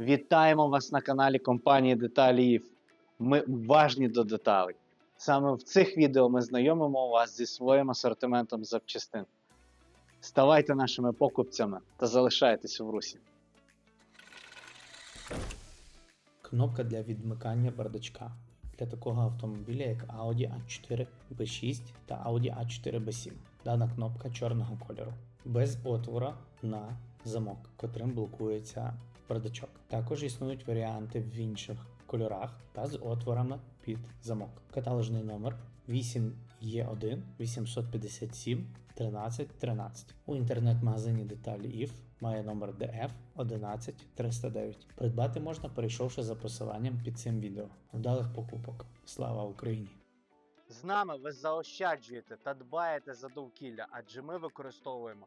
Вітаємо вас на каналі компанії Деталі Ми уважні до деталей. Саме в цих відео ми знайомимо вас зі своїм асортиментом запчастин. Ставайте нашими покупцями та залишайтесь в русі. Кнопка для відмикання бардачка для такого автомобіля, як Audi A4 B6 та Audi A4 B7. Дана кнопка чорного кольору, без отвора на замок, котрим блокується бардачок. Також існують варіанти в інших кольорах та з отворами під замок. Каталожний номер 8Е1 857 13 13. У інтернет-магазині деталі IF має номер DF 11309. Придбати можна, перейшовши за посиланням під цим відео. Вдалих покупок. Слава Україні! З нами ви заощаджуєте та дбаєте за довкілля, адже ми використовуємо